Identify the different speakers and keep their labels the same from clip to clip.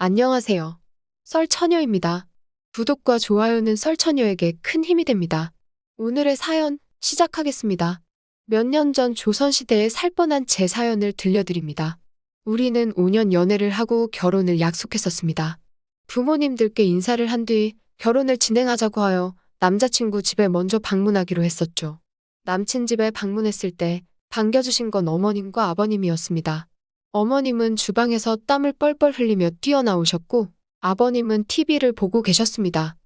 Speaker 1: 안녕하세요. 썰처녀입니다. 구독과 좋아요는 썰처녀에게 큰 힘이 됩니다. 오늘의 사연 시작하겠습니다. 몇 년 전 조선시대에 살 뻔한 제 사연을 들려드립니다. 우리는 5년 연애를 하고 결혼을 약속했었습니다. 부모님들께 인사를 한 뒤 결혼을 진행하자고 하여 남자친구 집에 먼저 방문하기로 했었죠. 남친 집에 방문했을 때 반겨주신 건 어머님과 아버님이었습니다. 어머님은 주방에서 땀을 뻘뻘 흘리며 뛰어나오셨고 아버님은 TV를 보고 계셨습니다.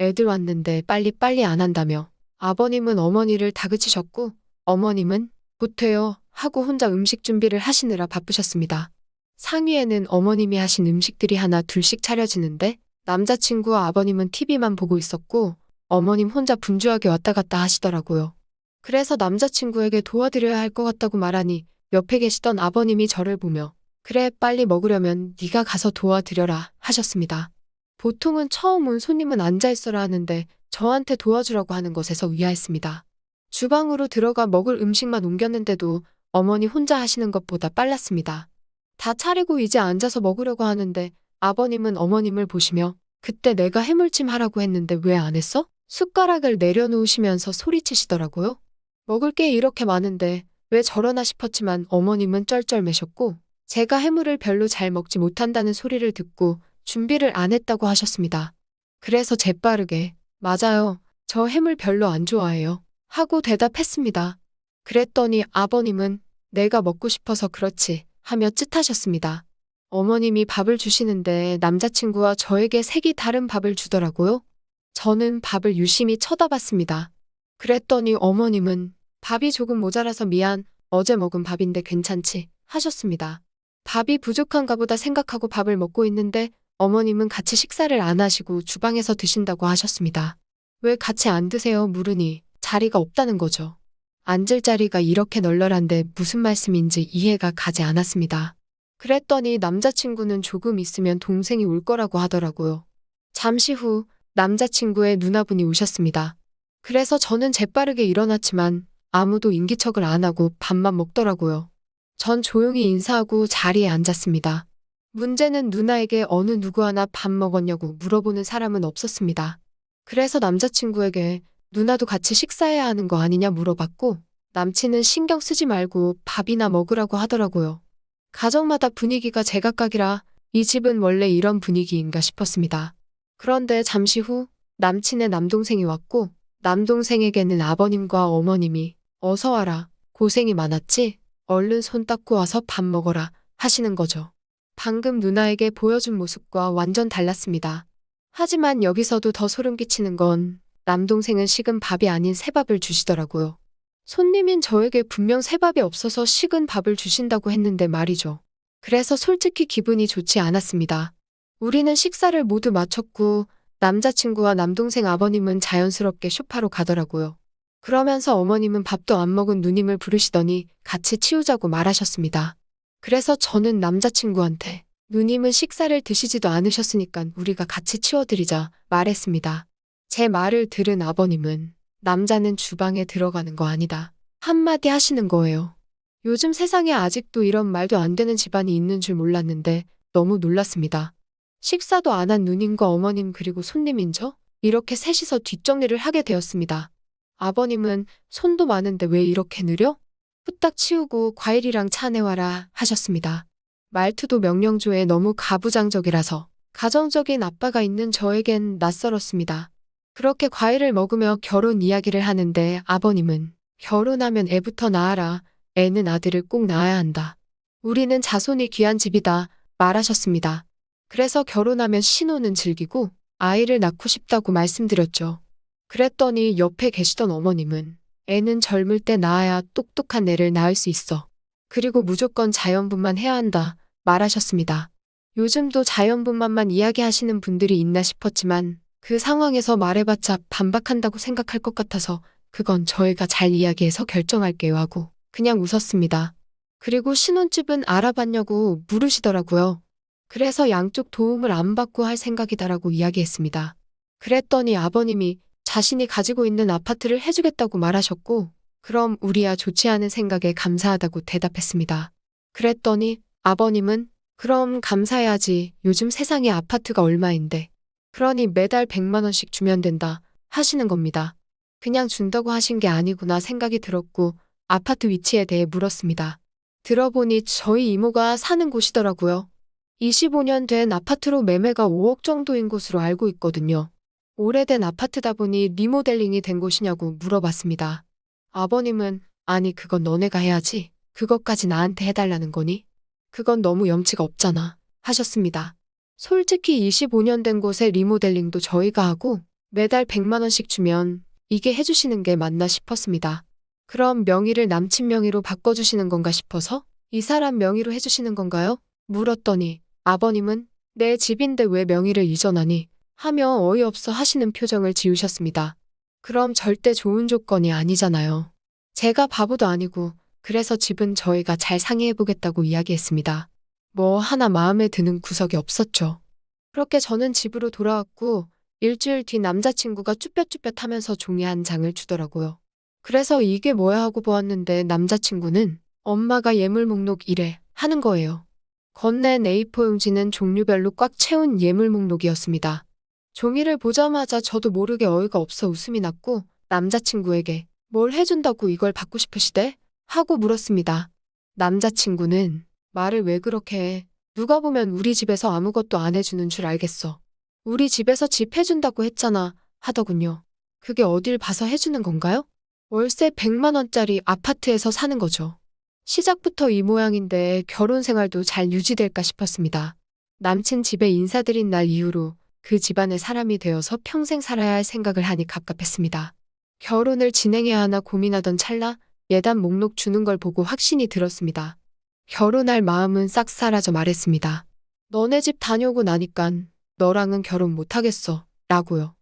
Speaker 1: 애들 왔는데 빨리빨리 안 한다며 아버님은 어머니를 다그치셨고 어머님은 못해요 하고 혼자 음식 준비를 하시느라 바쁘셨습니다. 상위에는 어머님이 하신 음식들이 하나 둘씩 차려지는데 남자친구와 아버님은 TV만 보고 있었고 어머님 혼자 분주하게 왔다 갔다 하시더라고요. 그래서 남자친구에게 도와드려야 할 것 같다고 말하니 옆에 계시던 아버님이 저를 보며 그래 빨리 먹으려면 네가 가서 도와드려라 하셨습니다. 보통은 처음 온 손님은 앉아있어라 하는데 저한테 도와주라고 하는 것에서 위하였습니다. 주방으로 들어가 먹을 음식만 옮겼는데도 어머니 혼자 하시는 것보다 빨랐습니다. 다 차리고 이제 앉아서 먹으려고 하는데 아버님은 어머님을 보시며 그때 내가 해물찜 하라고 했는데 왜 안 했어? 숟가락을 내려놓으시면서 소리치시더라고요. 먹을 게 이렇게 많은데 왜 저러나 싶었지만 어머님은 쩔쩔매셨고 제가 해물을 별로 잘 먹지 못한다는 소리를 듣고 준비를 안 했다고 하셨습니다. 그래서 재빠르게 맞아요. 저 해물 별로 안 좋아해요. 하고 대답했습니다. 그랬더니 아버님은 내가 먹고 싶어서 그렇지 하며 쯧하셨습니다. 어머님이 밥을 주시는데 남자친구와 저에게 색이 다른 밥을 주더라고요. 저는 밥을 유심히 쳐다봤습니다. 그랬더니 어머님은 밥이 조금 모자라서 미안, 어제 먹은 밥인데 괜찮지? 하셨습니다. 밥이 부족한가 보다 생각하고 밥을 먹고 있는데 어머님은 같이 식사를 안 하시고 주방에서 드신다고 하셨습니다. 왜 같이 안 드세요? 물으니 자리가 없다는 거죠. 앉을 자리가 이렇게 널널한데 무슨 말씀인지 이해가 가지 않았습니다. 그랬더니 남자친구는 조금 있으면 동생이 올 거라고 하더라고요. 잠시 후 남자친구의 누나분이 오셨습니다. 그래서 저는 재빠르게 일어났지만 아무도 인기척을 안 하고 밥만 먹더라고요. 전 조용히 인사하고 자리에 앉았습니다. 문제는 누나에게 어느 누구 하나 밥 먹었냐고 물어보는 사람은 없었습니다. 그래서 남자친구에게 누나도 같이 식사해야 하는 거 아니냐 물어봤고 남친은 신경 쓰지 말고 밥이나 먹으라고 하더라고요. 가정마다 분위기가 제각각이라 이 집은 원래 이런 분위기인가 싶었습니다. 그런데 잠시 후 남친의 남동생이 왔고 남동생에게는 아버님과 어머님이 어서 와라. 고생이 많았지? 얼른 손 닦고 와서 밥 먹어라. 하시는 거죠. 방금 누나에게 보여준 모습과 완전 달랐습니다. 하지만 여기서도 더 소름 끼치는 건 남동생은 식은 밥이 아닌 새밥을 주시더라고요. 손님인 저에게 분명 새밥이 없어서 식은 밥을 주신다고 했는데 말이죠. 그래서 솔직히 기분이 좋지 않았습니다. 우리는 식사를 모두 마쳤고 남자친구와 남동생 아버님은 자연스럽게 쇼파로 가더라고요. 그러면서 어머님은 밥도 안 먹은 누님을 부르시더니 같이 치우자고 말하셨습니다. 그래서 저는 남자친구한테 누님은 식사를 드시지도 않으셨으니까 우리가 같이 치워드리자 말했습니다. 제 말을 들은 아버님은 남자는 주방에 들어가는 거 아니다. 한마디 하시는 거예요. 요즘 세상에 아직도 이런 말도 안 되는 집안이 있는 줄 몰랐는데 너무 놀랐습니다. 식사도 안 한 누님과 어머님 그리고 손님인 저? 이렇게 셋이서 뒷정리를 하게 되었습니다. 아버님은 손도 많은데 왜 이렇게 느려? 후딱 치우고 과일이랑 차 내와라 하셨습니다. 말투도 명령조에 너무 가부장적이라서 가정적인 아빠가 있는 저에겐 낯설었습니다. 그렇게 과일을 먹으며 결혼 이야기를 하는데 아버님은 결혼하면 애부터 낳아라. 애는 아들을 꼭 낳아야 한다. 우리는 자손이 귀한 집이다. 말하셨습니다. 그래서 결혼하면 신혼은 즐기고 아이를 낳고 싶다고 말씀드렸죠. 그랬더니 옆에 계시던 어머님은 애는 젊을 때 낳아야 똑똑한 애를 낳을 수 있어. 그리고 무조건 자연분만 해야 한다. 말하셨습니다. 요즘도 자연분만만 이야기하시는 분들이 있나 싶었지만 그 상황에서 말해봤자 반박한다고 생각할 것 같아서 그건 저희가 잘 이야기해서 결정할게요 하고 그냥 웃었습니다. 그리고 신혼집은 알아봤냐고 물으시더라고요. 그래서 양쪽 도움을 안 받고 할 생각이다라고 이야기했습니다. 그랬더니 아버님이 자신이 가지고 있는 아파트를 해주겠다고 말하셨고, 그럼 우리야 좋지 않은 생각에 감사하다고 대답했습니다. 그랬더니 아버님은 그럼 감사해야지. 요즘 세상에 아파트가 얼마인데. 그러니 매달 100만 원씩 주면 된다 하시는 겁니다. 그냥 준다고 하신 게 아니구나 생각이 들었고 아파트 위치에 대해 물었습니다. 들어보니 저희 이모가 사는 곳이더라고요. 25년 된 아파트로 매매가 5억 정도인 곳으로 알고 있거든요. 오래된 아파트다 보니 리모델링이 된 곳이냐고 물어봤습니다. 아버님은 아니 그건 너네가 해야지. 그것까지 나한테 해달라는 거니? 그건 너무 염치가 없잖아. 하셨습니다. 솔직히 25년 된 곳에 리모델링도 저희가 하고 매달 100만 원씩 주면 이게 해주시는 게 맞나 싶었습니다. 그럼 명의를 남친 명의로 바꿔주시는 건가 싶어서 이 사람 명의로 해주시는 건가요? 물었더니 아버님은 내 집인데 왜 명의를 이전하니? 하며 어이없어 하시는 표정을 지으셨습니다. 그럼 절대 좋은 조건이 아니잖아요. 제가 바보도 아니고 그래서 집은 저희가 잘 상의해보겠다고 이야기했습니다. 뭐 하나 마음에 드는 구석이 없었죠. 그렇게 저는 집으로 돌아왔고 일주일 뒤 남자친구가 쭈뼛쭈뼛 하면서 종이 한 장을 주더라고요. 그래서 이게 뭐야 하고 보았는데 남자친구는 엄마가 예물 목록 이래 하는 거예요. 건넨 A4 용지는 종류별로 꽉 채운 예물 목록이었습니다. 종이를 보자마자 저도 모르게 어이가 없어 웃음이 났고 남자친구에게 뭘 해준다고 이걸 받고 싶으시대? 하고 물었습니다. 남자친구는 말을 왜 그렇게 해? 누가 보면 우리 집에서 아무것도 안 해주는 줄 알겠어. 우리 집에서 집 해준다고 했잖아. 하더군요. 그게 어딜 봐서 해주는 건가요? 월세 100만 원짜리 아파트에서 사는 거죠. 시작부터 이 모양인데 결혼 생활도 잘 유지될까 싶었습니다. 남친 집에 인사드린 날 이후로 그 집안의 사람이 되어서 평생 살아야 할 생각을 하니 갑갑했습니다. 결혼을 진행해야 하나 고민하던 찰나 예단 목록 주는 걸 보고 확신이 들었습니다. 결혼할 마음은 싹 사라져 말했습니다. 너네 집 다녀오고 나니깐 너랑은 결혼 못하겠어. 라고요.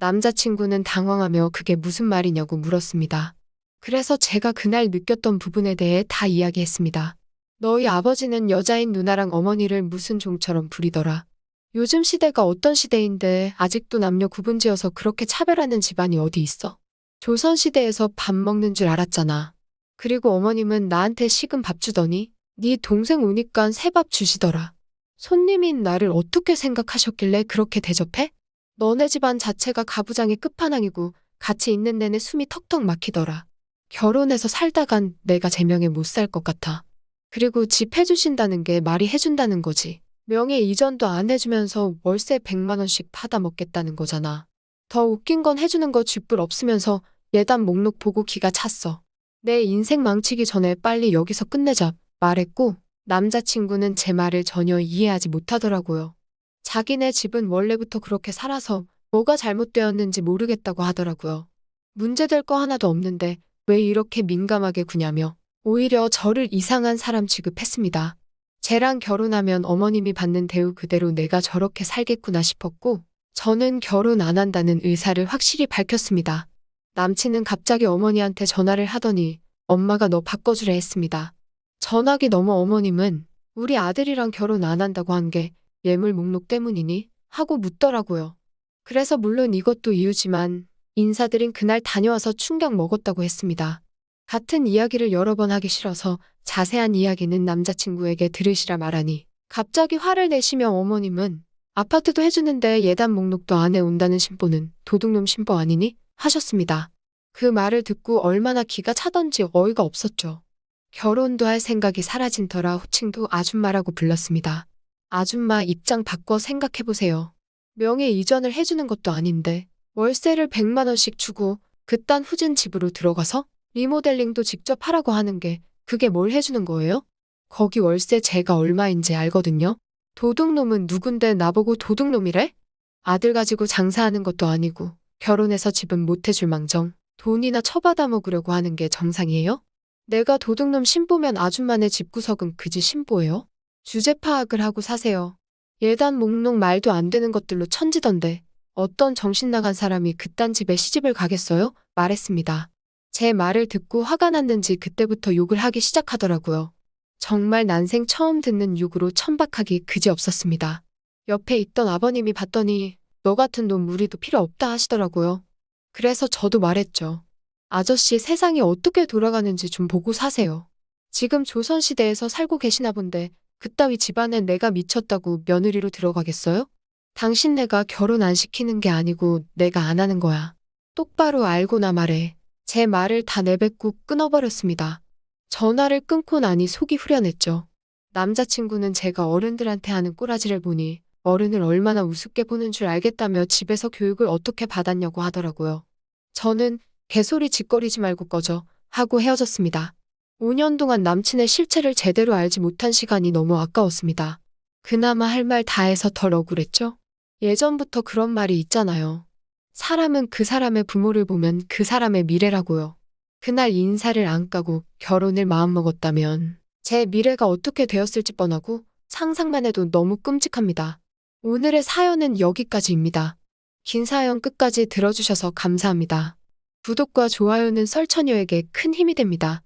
Speaker 1: 남자친구는 당황하며 그게 무슨 말이냐고 물었습니다. 그래서 제가 그날 느꼈던 부분에 대해 다 이야기했습니다. 너희 아버지는 여자인 누나랑 어머니를 무슨 종처럼 부리더라. 요즘 시대가 어떤 시대인데 아직도 남녀 구분지어서 그렇게 차별하는 집안이 어디 있어? 조선시대에서 밥 먹는 줄 알았잖아. 그리고 어머님은 나한테 식은 밥 주더니 네 동생 오니깐 새 밥 주시더라. 손님인 나를 어떻게 생각하셨길래 그렇게 대접해? 너네 집안 자체가 가부장의 끝판왕이고 같이 있는 내내 숨이 턱턱 막히더라. 결혼해서 살다간 내가 제명에 못 살 것 같아. 그리고 집 해주신다는 게 말이 해준다는 거지. 명예 이전도 안 해주면서 월세 100만 원씩 받아 먹겠다는 거잖아. 더 웃긴 건 해주는 거 쥐뿔 없으면서 예단 목록 보고 기가 찼어. 내 인생 망치기 전에 빨리 여기서 끝내자 말했고 남자친구는 제 말을 전혀 이해하지 못하더라고요. 자기네 집은 원래부터 그렇게 살아서 뭐가 잘못되었는지 모르겠다고 하더라고요. 문제될 거 하나도 없는데 왜 이렇게 민감하게 구냐며 오히려 저를 이상한 사람 취급했습니다. 쟤랑 결혼하면 어머님이 받는 대우 그대로 내가 저렇게 살겠구나 싶었고 저는 결혼 안 한다는 의사를 확실히 밝혔습니다. 남친은 갑자기 어머니한테 전화를 하더니 엄마가 너 바꿔주래 했습니다. 전화기 넘어 어머님은 우리 아들이랑 결혼 안 한다고 한 게 예물 목록 때문이니? 하고 묻더라고요. 그래서 물론 이것도 이유지만 인사드린 그날 다녀와서 충격 먹었다고 했습니다. 같은 이야기를 여러 번 하기 싫어서 자세한 이야기는 남자친구에게 들으시라 말하니 갑자기 화를 내시며 어머님은 아파트도 해주는데 예단 목록도 안 해온다는 심보는 도둑놈 심보 아니니? 하셨습니다. 그 말을 듣고 얼마나 기가 차던지 어이가 없었죠. 결혼도 할 생각이 사라진 터라 호칭도 아줌마라고 불렀습니다. 아줌마 입장 바꿔 생각해보세요. 명예 이전을 해주는 것도 아닌데 월세를 100만 원씩 주고 그딴 후진 집으로 들어가서 리모델링도 직접 하라고 하는 게 그게 뭘 해주는 거예요? 거기 월세 제가 얼마인지 알거든요. 도둑놈은 누군데 나보고 도둑놈이래? 아들 가지고 장사하는 것도 아니고 결혼해서 집은 못 해줄 망정 돈이나 처받아 먹으려고 하는 게 정상이에요? 내가 도둑놈 신보면 아줌마네 집구석은 그지 신보예요? 주제 파악을 하고 사세요. 예단 목록 말도 안 되는 것들로 천지던데 어떤 정신 나간 사람이 그딴 집에 시집을 가겠어요? 말했습니다. 제 말을 듣고 화가 났는지 그때부터 욕을 하기 시작하더라고요. 정말 난생 처음 듣는 욕으로 천박하기 그지 없었습니다. 옆에 있던 아버님이 봤더니 너 같은 놈 우리도 필요 없다 하시더라고요. 그래서 저도 말했죠. 아저씨 세상이 어떻게 돌아가는지 좀 보고 사세요. 지금 조선시대에서 살고 계시나 본데 그따위 집안에 내가 미쳤다고 며느리로 들어가겠어요? 당신 내가 결혼 안 시키는 게 아니고 내가 안 하는 거야. 똑바로 알고나 말해. 제 말을 다 내뱉고 끊어버렸습니다. 전화를 끊고 나니 속이 후련했죠. 남자친구는 제가 어른들한테 하는 꼬라지를 보니 어른을 얼마나 우습게 보는 줄 알겠다며 집에서 교육을 어떻게 받았냐고 하더라고요. 저는 개소리 짓거리지 말고 꺼져 하고 헤어졌습니다. 5년 동안 남친의 실체를 제대로 알지 못한 시간이 너무 아까웠습니다. 그나마 할 말 다 해서 덜 억울했죠? 예전부터 그런 말이 있잖아요. 사람은 그 사람의 부모를 보면 그 사람의 미래라고요. 그날 인사를 안 까고 결혼을 마음먹었다면 제 미래가 어떻게 되었을지 뻔하고 상상만 해도 너무 끔찍합니다. 오늘의 사연은 여기까지입니다. 긴 사연 끝까지 들어주셔서 감사합니다. 구독과 좋아요는 설처녀에게 큰 힘이 됩니다.